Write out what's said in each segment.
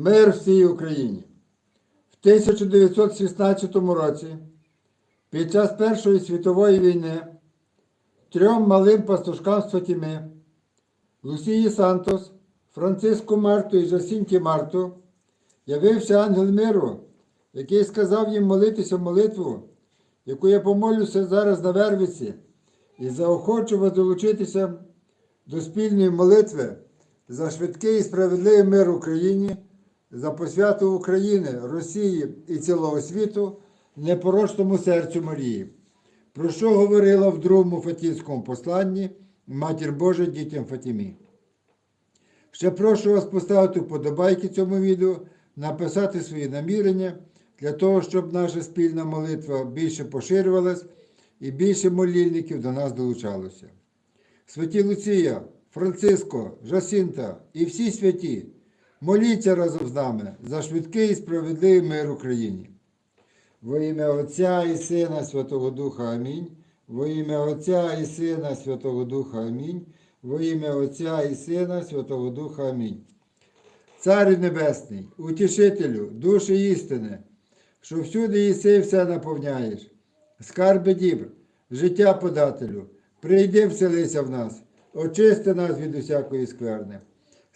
Мир всій Україні. В 1916 році, під час Першої світової війни, трьом малим пастушкам з Лусії Сантос, Франциску Марту і Жасінті Марту, явився ангел миру, який сказав їм молитися в молитву, яку я помолюся зараз на Вервиці, і заохочу вас долучитися до спільної молитви за швидкий і справедливий мир в Україні, за посвяту України, Росії і цілого світу непорочному серцю Марії, про що говорила в другому Фатінському посланні Матір Божа дітям Фатімі. Ще прошу вас поставити вподобайки цьому відео, написати свої намірення для того, щоб наша спільна молитва більше поширювалась і більше молільників до нас долучалося. Святі Луція, Франциско, Жасінта і всі святі, моліться разом з нами за швидкий і справедливий мир Україні. Во ім'я Отця і Сина Святого Духа Амінь. Во ім'я Отця і Сина Святого Духа Амінь. Во ім'я Отця і Сина Святого Духа Амінь. Царю Небесний, утішителю, душі істини, що всюди єси все наповняєш. Скарби дібр, життя подателю, прийди вселися в нас, очисти нас від усякої скверни.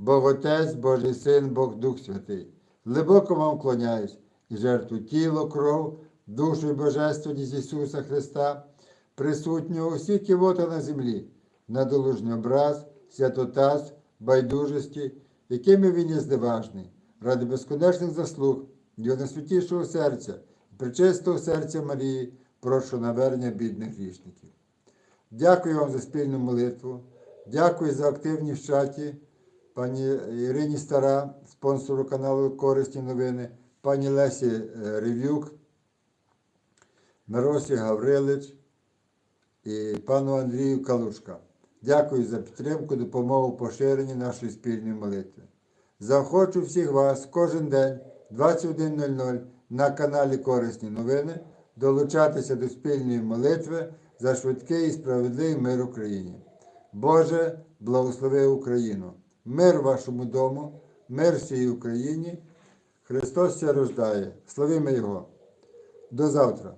Бог Отець, Божий Син, Бог Дух Святий, глибоко вам вклоняюсь і жертву тіло, кров, душу і божественність Ісуса Христа, присутнього усіх ківота на землі, надолужний образ, святотаз, байдужості, якими він є зневажний, ради безконечних заслуг, його найсвятішого серця, причистого серця Марії, прошу навернення бідних грішників. Дякую вам за спільну молитву. Дякую за активність в чаті. Пані Ірині Стара, спонсору каналу Корисні новини, пані Лесі е, Ревюк, Миросі Гаврилич і пану Андрію Калушка. Дякую за підтримку, допомогу поширенні нашої спільної молитви. Заохочу всіх вас кожен день 21.00 на каналі Корисні новини долучатися до спільної молитви за швидкий і справедливий мир Україні. Боже, благослови Україну! Мир вашому дому, мир всій Україні. Христос ся рождає. Славімо Його. До завтра.